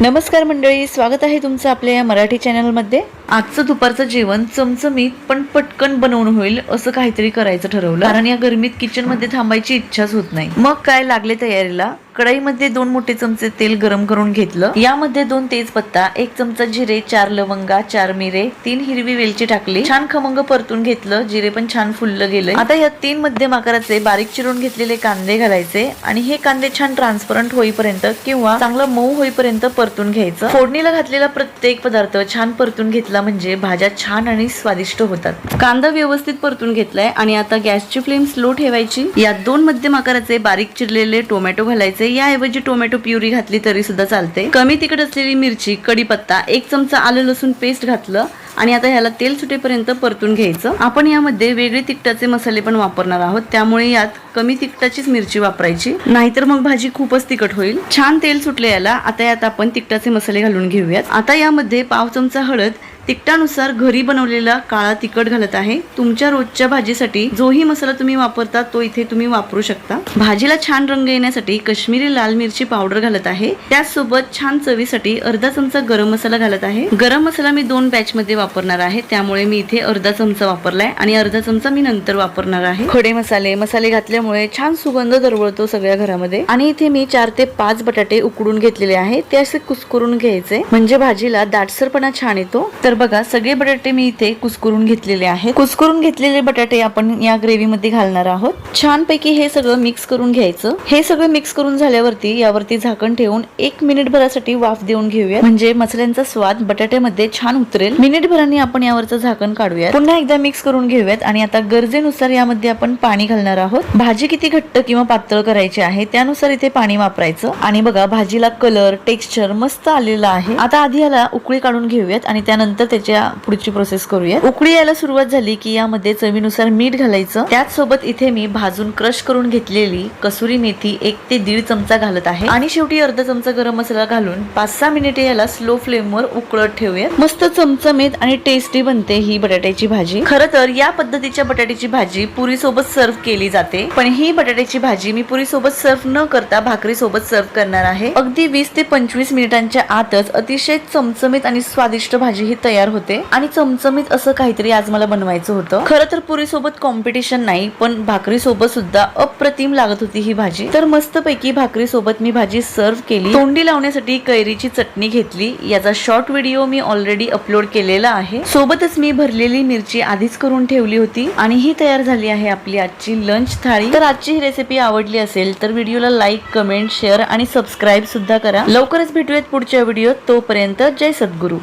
नमस्कार मंडळी स्वागत आहे तुमचं आपल्या या मराठी चॅनलमध्ये आजचं दुपारचं जेवण चमचमीत पण पटकन बनवून होईल असं काहीतरी करायचं ठरवलं. कारण या गरमीत किचनमध्ये थांबायची इच्छाच होत नाही. मग काय लागले तयारीला? कढईमध्ये दोन मोठे चमचे तेल गरम करून घेतलं. यामध्ये दोन तेजपत्ता एक चमचा जिरे चार लवंगा चार मिरे तीन हिरवी वेलची टाकली. छान खमंग परतून घेतलं. जिरे पण छान फुललं गेलं आता या तीन मध्यम आकाराचे बारीक चिरून घेतलेले कांदे घालायचे आणि हे कांदे छान ट्रान्सपरंट होईपर्यंत किंवा चांगलं मऊ होईपर्यंत परतून घ्यायचं. फोडणीला घातलेला प्रत्येक पदार्थ छान परतून घेतला म्हणजे भाज्या छान आणि स्वादिष्ट होतात. कांदा व्यवस्थित परतून घेतलाय आणि आता गॅसची फ्लेम स्लो ठेवायची. यात दोन मध्यम आकाराचे बारीक चिरलेले टोमॅटो घालायचे. याऐवजी टोमॅटो प्युरी घातली तरी सुद्धा चालते. कमी तिखट असलेली मिरची कढीपत्ता एक चमचा आलं लसूण पेस्ट घातलं आणि आता ह्याला तेल सुटेपर्यंत परतून घ्यायचं. आपण यामध्ये वेगळे तिखटाचे मसाले पण वापरणार आहोत. त्यामुळे यात कमी तिखटाचीच मिरची वापरायची. नाहीतर मग भाजी खूपच तिखट होईल. छान तेल सुटले याला. आता यात आपण तिखटाचे मसाले घालून घेऊयात. आता यामध्ये पाव चमचा हळद. तिखटानुसार घरी बनवलेला काळा तिखट घालत आहे. तुमच्या रोजच्या भाजीसाठी जोही मसाला तुम्ही वापरता तो इथे तुम्ही वापरू शकता. भाजीला छान रंग येण्यासाठी कश्मीरी लाल मिरची पावडर घालत आहे. त्याचसोबत छान चवीसाठी अर्धा चमचा गरम मसाला घालत आहे. गरम मसाला मी दोन बॅच मध्ये वापरणार आहे. त्यामुळे मी इथे अर्धा चमचा वापरलाय आणि अर्धा चमचा मी नंतर वापरणार आहे. खडे मसाले मसाले घातल्यामुळे छान सुगंध दरवळतो सगळ्या घरामध्ये. आणि इथे मी चार ते पाच बटाटे उकडून घेतलेले आहे ते असे कुस्करून घ्यायचे. म्हणजे भाजीला दाटसरपणा छान येतो. तर बघा सगळे बटाटे मी इथे कुस्करून घेतलेले आहेत. कुस्करून घेतलेले बटाटे आपण या ग्रेव्हीमध्ये घालणार आहोत. छान पैकी हे सगळं मिक्स करून घ्यायचं. हे सगळं मिक्स करून झाल्यावरती यावरती झाकण ठेवून एक मिनिट भरासाठी वाफ देऊन घेऊया म्हणजे मसाल्यांचा स्वाद बटाट्यामध्ये छान उतरेल. मिनिट भराने आपण यावरचं झाकण काढूयात. पुन्हा एकदा मिक्स करून घेऊयात. आणि आता गरजेनुसार यामध्ये आपण पाणी घालणार आहोत. भाजी किती घट्ट किंवा पातळ करायची आहे त्यानुसार इथे पाणी वापरायचं. आणि बघा भाजीला कलर टेक्स्चर मस्त आलेला आहे. आता आधी याला उकळी काढून घेऊयात आणि त्यानंतर त्याच्या पुढची प्रोसेस करूया उकळी यायला सुरुवात झाली की यामध्ये चवीनुसार मीठ घालायचं. त्याच सोबत इथे मी भाजून क्रश करून घेतलेली कसुरी मेथी एक ते दीड चमचा घालत आहे. आणि शेवटी अर्धा चमचा गरम मसाला घालून पाच सहा मिनिटे याला स्लो फ्लेमवर उकळत ठेवूयात. मस्त चमचमीत आणि टेस्टी बनते ही बटाट्याची भाजी. खर तर या पद्धतीच्या बटाट्याची भाजी पुरी सोबत सर्व्ह केली जाते. पण ही बटाट्याची भाजी मी पुरीसोबत सर्व न करता भाकरीसोबत सर्व्ह सर्व करणार आहे. अगदी वीस ते पंचवीस मिनिटांच्या आतच अतिशय चमचमीत आणि स्वादिष्ट भाजी ही तयार होते. आणि चमचमीत असं काहीतरी आज मला बनवायचं होतं. खरं तर पुरीसोबत कॉम्पिटिशन नाही पण भाकरीसोबत सुद्धा अप्रतिम लागत होती ही भाजी. तर मस्तपैकी भाकरीसोबत मी भाजी सर्व केली. तोंडी लावण्यासाठी कैरीची चटणी घेतली. याचा शॉर्ट व्हिडिओ मी ऑलरेडी अपलोड केलेला आहे. सोबतच मी भरलेली मिरची आधीच करून ठेवली होती. आणि ही तयार झाली आहे आपली आजची लंच थाळी. तर आजची ही रेसिपी आवडली असेल तर व्हिडिओला लाईक कमेंट शेअर आणि सबस्क्राईब सुद्धा करा. लवकरच भेटूयात पुढच्या व्हिडिओत तोपर्यंत जय सद्गुरू.